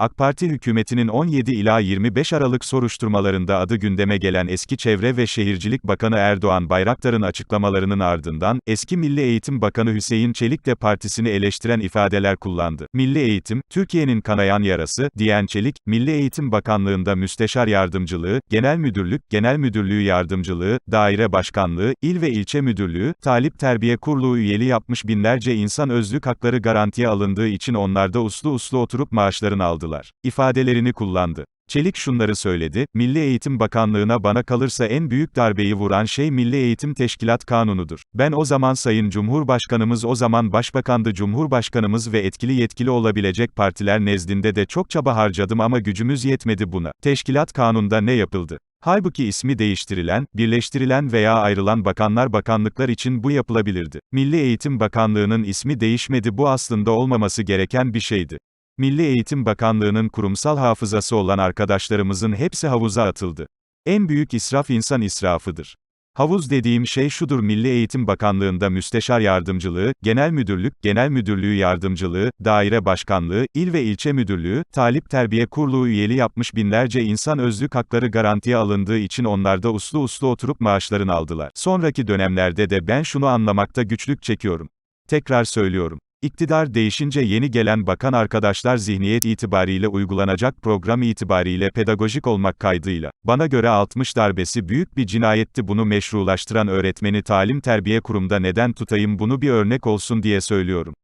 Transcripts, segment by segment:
AK Parti hükümetinin 17 ila 25 Aralık soruşturmalarında adı gündeme gelen eski Çevre ve Şehircilik Bakanı Erdoğan Bayraktar'ın açıklamalarının ardından, eski Milli Eğitim Bakanı Hüseyin Çelik de partisini eleştiren ifadeler kullandı. Milli Eğitim, Türkiye'nin kanayan yarası, diyen Çelik, Milli Eğitim Bakanlığında Müsteşar Yardımcılığı, Genel Müdürlük, Genel Müdürlüğü Yardımcılığı, Daire Başkanlığı, İl ve İlçe Müdürlüğü, Talip Terbiye Kurulu üyeli yapmış binlerce insan özlük hakları garantiye alındığı için onlarda uslu uslu oturup maaşlarını aldılar ifadelerini kullandı. Çelik şunları söyledi, Milli Eğitim Bakanlığı'na bana kalırsa en büyük darbeyi vuran şey Milli Eğitim Teşkilat Kanunu'dur. Ben o zaman Sayın Cumhurbaşkanımız o zaman Başbakandı Cumhurbaşkanımız ve etkili yetkili olabilecek partiler nezdinde de çok çaba harcadım ama gücümüz yetmedi buna. Teşkilat Kanun'da ne yapıldı? Halbuki ismi değiştirilen, birleştirilen veya ayrılan bakanlar bakanlıklar için bu yapılabilirdi. Milli Eğitim Bakanlığı'nın ismi değişmedi bu aslında olmaması gereken bir şeydi. Milli Eğitim Bakanlığı'nın kurumsal hafızası olan arkadaşlarımızın hepsi havuza atıldı. En büyük israf insan israfıdır. Havuz dediğim şey şudur Milli Eğitim Bakanlığı'nda müsteşar yardımcılığı, genel müdürlük, genel müdürlüğü yardımcılığı, daire başkanlığı, il ve ilçe müdürlüğü, talip terbiye kurulu üyeli yapmış binlerce insan özlük hakları garantiye alındığı için onlarda uslu uslu oturup maaşlarını aldılar. Sonraki dönemlerde de ben şunu anlamakta güçlük çekiyorum. Tekrar söylüyorum. İktidar değişince yeni gelen bakan arkadaşlar zihniyet itibariyle uygulanacak program itibariyle pedagojik olmak kaydıyla, bana göre 60 darbesi büyük bir cinayetti bunu meşrulaştıran öğretmeni talim terbiye kurumda neden tutayım bunu bir örnek olsun diye söylüyorum.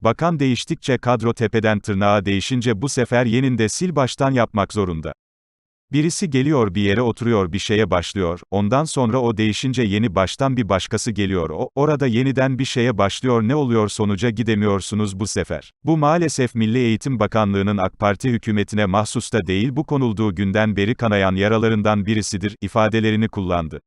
Bakan değiştikçe kadro tepeden tırnağa değişince bu sefer yeninde sil baştan yapmak zorunda. Birisi geliyor bir yere oturuyor bir şeye başlıyor, ondan sonra o değişince yeni baştan bir başkası geliyor o, orada yeniden bir şeye başlıyor ne oluyor sonuca gidemiyorsunuz bu sefer. Bu maalesef Milli Eğitim Bakanlığı'nın AK Parti hükümetine mahsus da değil bu konulduğu günden beri kanayan yaralarından birisidir, ifadelerini kullandı.